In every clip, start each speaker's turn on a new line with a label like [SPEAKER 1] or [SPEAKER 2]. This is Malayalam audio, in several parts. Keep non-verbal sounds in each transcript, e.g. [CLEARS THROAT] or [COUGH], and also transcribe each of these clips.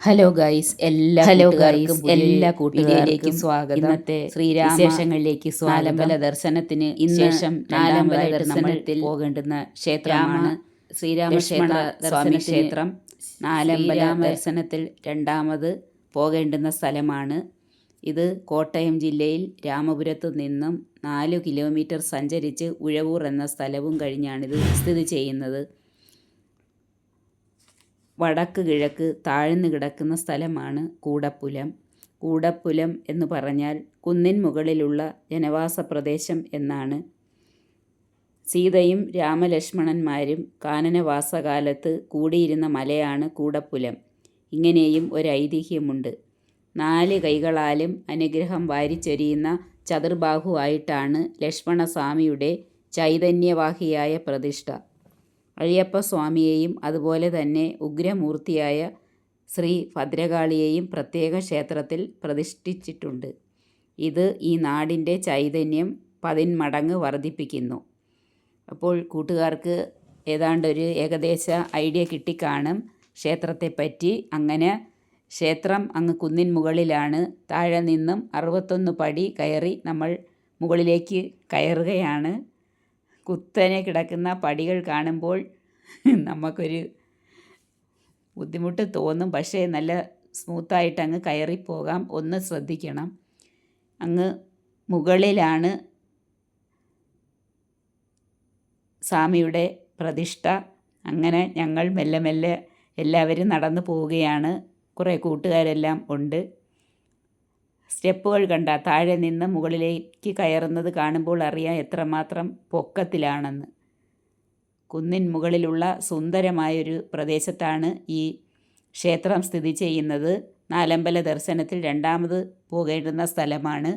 [SPEAKER 1] ഹലോ ഗൈസ് എല്ലാ
[SPEAKER 2] ഹലോ ഗൈസ്, എല്ലാ കൂട്ടുകാരിലേക്കും
[SPEAKER 1] സ്വാഗതം.
[SPEAKER 2] ഇന്നത്തെ
[SPEAKER 1] ശ്രീരാമ
[SPEAKER 2] സ്വാലംബല
[SPEAKER 1] നാലമ്പല ദർശനത്തിന് ശേഷം
[SPEAKER 2] നാലമ്പല
[SPEAKER 1] ദർശനത്തിൽ
[SPEAKER 2] പോകേണ്ടുന്ന
[SPEAKER 1] ക്ഷേത്രമാണ്
[SPEAKER 2] ശ്രീരാമക്ഷേത്ര സ്വാമി ക്ഷേത്രം. നാലമ്പല ദർശനത്തിൽ രണ്ടാമത് പോകേണ്ടുന്ന സ്ഥലമാണ്. ഇത് കോട്ടയം ജില്ലയിൽ രാമപുരത്തു നിന്നും നാല് കിലോമീറ്റർ സഞ്ചരിച്ച് ഉഴവൂർ എന്ന സ്ഥലവും കഴിഞ്ഞാണിത് സ്ഥിതി ചെയ്യുന്നത്. വടക്ക് കിഴക്ക് താഴ്ന്നു കിടക്കുന്ന സ്ഥലമാണ് കൂടപ്പുലം. കൂടപ്പുലം എന്ന് പറഞ്ഞാൽ കുന്നിൻ മുകളിലുള്ള ജനവാസ പ്രദേശം എന്നാണ്. സീതയും രാമലക്ഷ്മണന്മാരും കാനനവാസകാലത്ത് കൂടിയിരുന്ന മലയാണ് കൂടപ്പുലം. ഇങ്ങനെയും ഒരു ഐതിഹ്യമുണ്ട് നാല് കൈകളാലും അനുഗ്രഹം വാരിച്ചൊരിയുന്ന ചതുർബാഹുവായിട്ടാണ് ലക്ഷ്മണസ്വാമിയുടെ ചൈതന്യവാഹിയായ പ്രതിഷ്ഠ. അയ്യപ്പസ്വാമിയെയും അതുപോലെ തന്നെ ഉഗ്രമൂർത്തിയായ ശ്രീ ഭദ്രകാളിയെയും പ്രത്യേക ക്ഷേത്രത്തിൽ പ്രതിഷ്ഠിച്ചിട്ടുണ്ട്. ഇത് ഈ നാടിന്റെ ചൈതന്യം പതിന്മടങ്ങ് വർദ്ധിപ്പിക്കുന്നു. അപ്പോൾ കൂട്ടുകാർക്ക് ഏതാണ്ടൊരു ഏകദേശ ഐഡിയ കിട്ടിക്കാണും. ക്ഷേത്രത്തെപ്പറ്റി അങ്ങനെ ക്ഷേത്രം അങ്ങ് കുന്നിൻ മുകളിലാണ്. താഴെ നിന്നും അറുപത്തൊന്ന് പടി കയറി നമ്മൾ മുകളിലേക്ക് കയറുകയാണ്. കുത്തനെ കിടക്കുന്ന പടികൾ കാണുമ്പോൾ നമുക്കൊരു ബുദ്ധിമുട്ട് തോന്നും. പക്ഷേ നല്ല സ്മൂത്തായിട്ട് അങ്ങ് കയറിപ്പോകാം. ഒന്ന് ശ്രദ്ധിക്കണം. അങ്ങ് മുകളിലാണ് സ്വാമിയുടെ പ്രതിഷ്ഠ. അങ്ങനെ ഞങ്ങൾ മെല്ലെ മെല്ലെ എല്ലാവരും നടന്നു പോവുകയാണ്. കുറേ കൂട്ടുകാരെല്ലാം ഉണ്ട്. സ്റ്റെപ്പുകൾ കണ്ട താഴെ നിന്ന് മുകളിലേക്ക് കയറുന്നത് കാണുമ്പോൾ അറിയാം എത്രമാത്രം പൊക്കത്തിലാണെന്ന്. കുന്നിൻ മുകളിലുള്ള സുന്ദരമായൊരു പ്രദേശത്താണ് ഈ ക്ഷേത്രം സ്ഥിതി ചെയ്യുന്നത്. നാലമ്പല ദർശനത്തിൽ രണ്ടാമത് പോകേണ്ടുന്ന സ്ഥലമാണ്.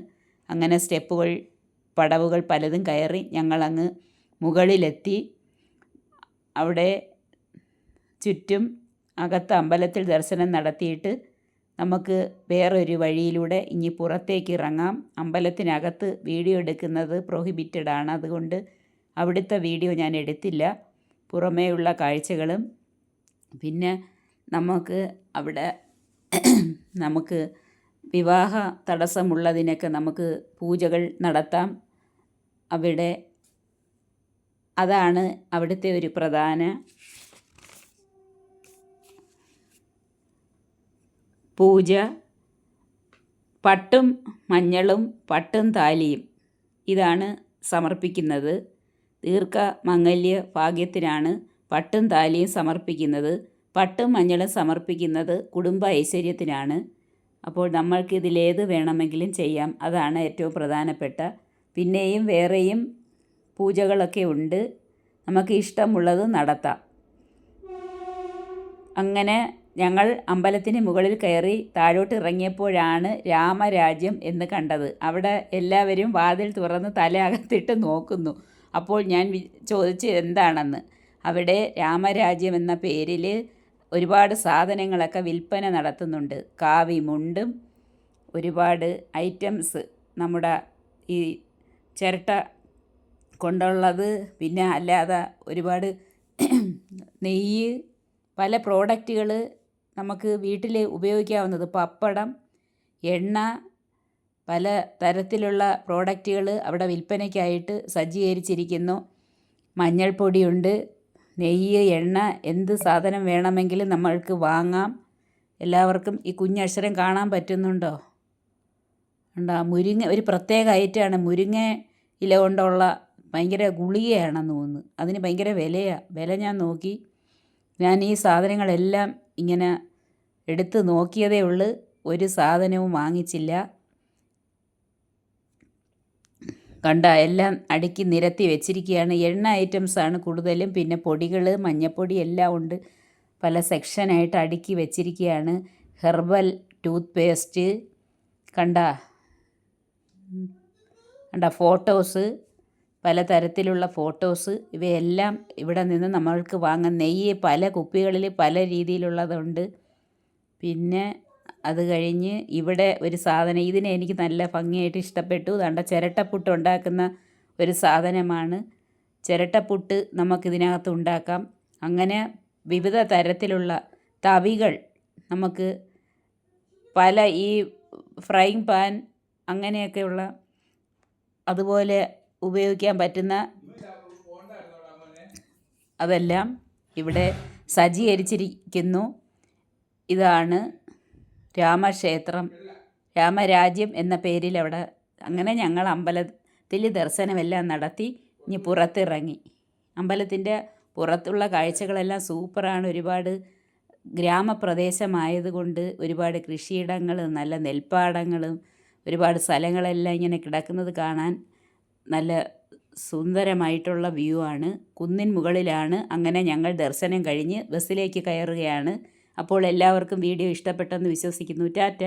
[SPEAKER 2] അങ്ങനെ സ്റ്റെപ്പുകൾ പടവുകൾ പലതും കയറി ഞങ്ങളങ്ങ് മുകളിലെത്തി. അവിടെ ചുറ്റും അകത്ത് അമ്പലത്തിൽ ദർശനം നടത്തിയിട്ട് നമുക്ക് വേറൊരു വഴിയിലൂടെ ഇനി പുറത്തേക്ക് ഇറങ്ങാം. അമ്പലത്തിനകത്ത് വീഡിയോ എടുക്കുന്നത് പ്രോഹിബിറ്റഡ് ആണ്. അതുകൊണ്ട് അവിടുത്തെ വീഡിയോ ഞാൻ എടുത്തില്ല. പുറമേയുള്ള കാഴ്ചകളും. പിന്നെ നമുക്ക് അവിടെ നമുക്ക് വിവാഹ തടസ്സമുള്ളതിനൊക്കെ നമുക്ക് പൂജകൾ നടത്താം. അവിടെ അതാണ് അവിടുത്തെ ഒരു പ്രധാന പൂജ പട്ടും മഞ്ഞളും പട്ടും താലിയും ഇതാണ് സമർപ്പിക്കുന്നത്. ദീർഘ മംഗല്യ ഭാഗ്യത്തിനാണ് പട്ടും താലിയും സമർപ്പിക്കുന്നത്. പട്ടും മഞ്ഞളും സമർപ്പിക്കുന്നത് കുടുംബ ഐശ്വര്യത്തിനാണ്. അപ്പോൾ നമ്മൾക്ക് ഇതിലേത് വേണമെങ്കിലും ചെയ്യാം. അതാണ് ഏറ്റവും പ്രധാനപ്പെട്ട. പിന്നെയും വേറെയും പൂജകളൊക്കെ ഉണ്ട്. നമുക്ക് ഇഷ്ടമുള്ളത് നടത്താം. അങ്ങനെ ഞങ്ങൾ അമ്പലത്തിന് മുകളിൽ കയറി താഴോട്ട് ഇറങ്ങിയപ്പോഴാണ് രാമരാജ്യം എന്ന് കണ്ടത്. അവിടെ എല്ലാവരും വാതിൽ തുറന്ന് തല അകത്തിട്ട് നോക്കുന്നു. അപ്പോൾ ഞാൻ ചോദിച്ചു എന്താണെന്ന്? അവിടെ രാമരാജ്യം എന്ന പേരിൽ ഒരുപാട് സാധനങ്ങളൊക്കെ വിൽപ്പന നടത്തുന്നുണ്ട്. കാവി മുണ്ടും ഒരുപാട് ഐറ്റംസ് നമ്മുടെ ഈ ചിരട്ട കൊണ്ടുള്ളത്. പിന്നെ അല്ലാതെ ഒരുപാട് [CLEARS THROAT] നെയ്യ് പല പ്രോഡക്റ്റുകൾ നമുക്ക് വീട്ടിൽ ഉപയോഗിക്കാവുന്നത് പപ്പടം എണ്ണ പല തരത്തിലുള്ള പ്രോഡക്റ്റുകൾ അവിടെ വിൽപ്പനയ്ക്കായിട്ട് സജ്ജീകരിച്ചിരിക്കുന്നു. മഞ്ഞൾപ്പൊടിയുണ്ട് നെയ്യ് എണ്ണ എന്ത് സാധനം വേണമെങ്കിലും നമ്മൾക്ക് വാങ്ങാം. എല്ലാവർക്കും ഈ കുഞ്ഞക്ഷരം കാണാൻ പറ്റുന്നുണ്ടോ? ഉണ്ടോ? മുരിങ്ങ ഒരു പ്രത്യേക ഐറ്റമാണ്. മുരിങ്ങ ഇല കൊണ്ടുള്ള ഭയങ്കര ഗുളികയാണെന്ന് തോന്നുന്നു. അതിന് ഭയങ്കര വിലയാണ് വില ഞാൻ നോക്കി. ഞാൻ ഈ സാധനങ്ങളെല്ലാം ഇങ്ങനെ എടുത്ത് നോക്കിയതേ ഉള്ളൂ. ഒരു സാധനവും വാങ്ങിച്ചില്ല. കണ്ട എല്ലാം അടുക്കി നിരത്തി വെച്ചിരിക്കുകയാണ്. എണ്ണ ഐറ്റംസാണ് കൂടുതലും. പിന്നെ പൊടികൾ മഞ്ഞപ്പൊടി എല്ലാം ഉണ്ട്. പല സെക്ഷനായിട്ട് അടുക്കി വെച്ചിരിക്കുകയാണ്. ഹെർബൽ ടൂത്ത് പേസ്റ്റ് കണ്ട കണ്ട ഫോട്ടോസ് പലതരത്തിലുള്ള ഫോട്ടോസ് ഇവയെല്ലാം ഇവിടെ നിന്ന് നമ്മൾക്ക് വാങ്ങാൻ നെയ്യ് പല കുപ്പികളിൽ പല രീതിയിലുള്ളതുണ്ട്. പിന്നെ അത് കഴിഞ്ഞ് ഇവിടെ ഒരു സാധനം ഇതിനെ എനിക്ക് നല്ല ഭംഗിയായിട്ട് ഇഷ്ടപ്പെട്ടു. ദാണ്ട ചിരട്ടപ്പുട്ട് ഉണ്ടാക്കുന്ന ഒരു സാധനമാണ്. ചിരട്ടപ്പുട്ട് നമുക്കിതിനകത്ത് ഉണ്ടാക്കാം. അങ്ങനെ വിവിധ തരത്തിലുള്ള തവികൾ നമുക്ക് പല ഈ ഫ്രൈങ് പാൻ അങ്ങനെയൊക്കെയുള്ള അതുപോലെ ഉപയോഗിക്കാൻ പറ്റുന്ന അതെല്ലാം ഇവിടെ സജ്ജീകരിച്ചിരിക്കുന്നു. ഇതാണ് രാമക്ഷേത്രം. രാമരാജ്യം എന്ന പേരിൽ അവിടെ അങ്ങനെ ഞങ്ങൾ അമ്പലത്തിൽ ദർശനമെല്ലാം നടത്തി. ഇനി പുറത്തിറങ്ങി. അമ്പലത്തിന്റെ പുറത്തുള്ള കാഴ്ചകളെല്ലാം സൂപ്പറാണ്. ഒരുപാട് ഗ്രാമപ്രദേശമായതുകൊണ്ട് ഒരുപാട് കൃഷിയിടങ്ങളും നല്ല നെൽപ്പാടങ്ങളും ഒരുപാട് സ്ഥലങ്ങളെല്ലാം ഇങ്ങനെ കിടക്കുന്നത് കാണാൻ നല്ല സുന്ദരമായിട്ടുള്ള വ്യൂ ആണ്. കുന്നിൻ മുകളിലാണ്. അങ്ങനെ ഞങ്ങൾ ദർശനം കഴിഞ്ഞ് ബസ്സിലേക്ക് കയറുകയാണ്. അപ്പോൾ എല്ലാവർക്കും വീഡിയോ ഇഷ്ടപ്പെട്ടെന്ന് വിശ്വസിക്കുന്നു. ടാറ്റ.